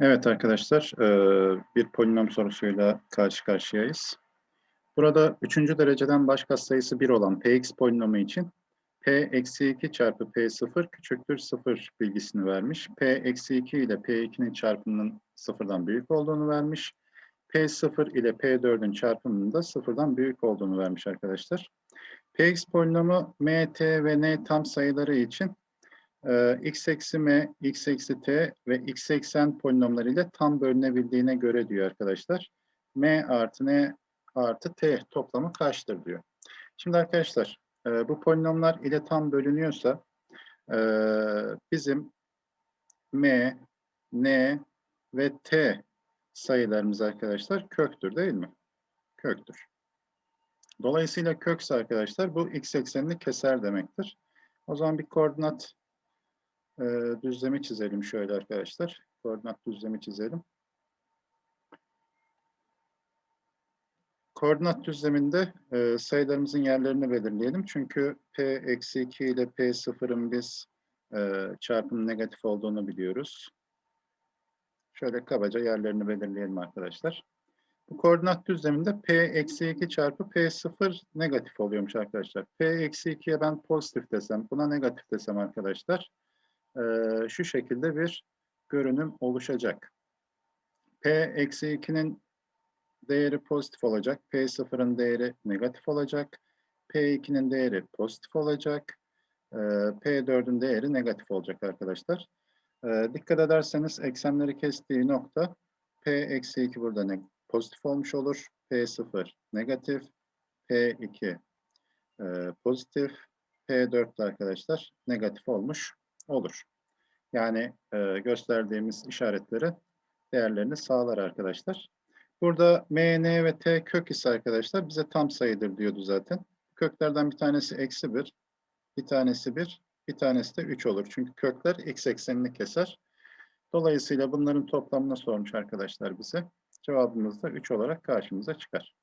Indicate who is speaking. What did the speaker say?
Speaker 1: Evet arkadaşlar, eee, bir polinom sorusuyla karşı karşıyayız. Burada üçüncü dereceden baş katsayısı 1 olan px polinomu için p eksi 2 çarpı p0 küçüktür 0 bilgisini vermiş. p eksi 2 ile p2'nin çarpımının sıfırdan büyük olduğunu vermiş. p0 ile p4'ün çarpımının da sıfırdan büyük olduğunu vermiş arkadaşlar. px polinomu m, t ve n tam sayıları için e, x eksi m, x eksi t ve x eksen polinomları ile tam bölünebildiğine göre diyor arkadaşlar. m artı n artı t toplamı kaçtır diyor. Şimdi arkadaşlar e, bu polinomlar ile tam bölünüyorsa e, bizim m, n ve t sayılarımız arkadaşlar köktür değil mi? Köktür. Dolayısıyla kökse arkadaşlar bu x eksenini keser demektir. O zaman bir koordinat e, düzlemi çizelim şöyle arkadaşlar. Koordinat düzlemi çizelim. Koordinat düzleminde e, sayılarımızın yerlerini belirleyelim. Çünkü p eksi 2 ile p sıfırın biz e, çarpım negatif olduğunu biliyoruz. Şöyle kabaca yerlerini belirleyelim arkadaşlar. Bu koordinat düzleminde p eksi 2 çarpı p sıfır negatif oluyormuş arkadaşlar. p eksi 2'ye ben pozitif desem, buna negatif desem arkadaşlar e, şu şekilde bir görünüm oluşacak. P eksi 2'nin değeri pozitif olacak. P0'ın değeri negatif olacak. P2'nin değeri pozitif olacak. E, P4'ün değeri negatif olacak arkadaşlar. E, dikkat ederseniz eksenleri kestiği nokta P eksi 2 burada pozitif olmuş olur. P0 negatif. P2 e, pozitif. P4 de arkadaşlar negatif olmuş olur. Yani e, gösterdiğimiz işaretleri değerlerini sağlar arkadaşlar. Burada m, ve t kök ise arkadaşlar bize tam sayıdır diyordu zaten. Köklerden bir tanesi eksi 1, bir tanesi 1, bir tanesi de 3 olur. Çünkü kökler x eksenini keser. Dolayısıyla bunların toplamını sormuş arkadaşlar bize. Cevabımız da 3 olarak karşımıza çıkar.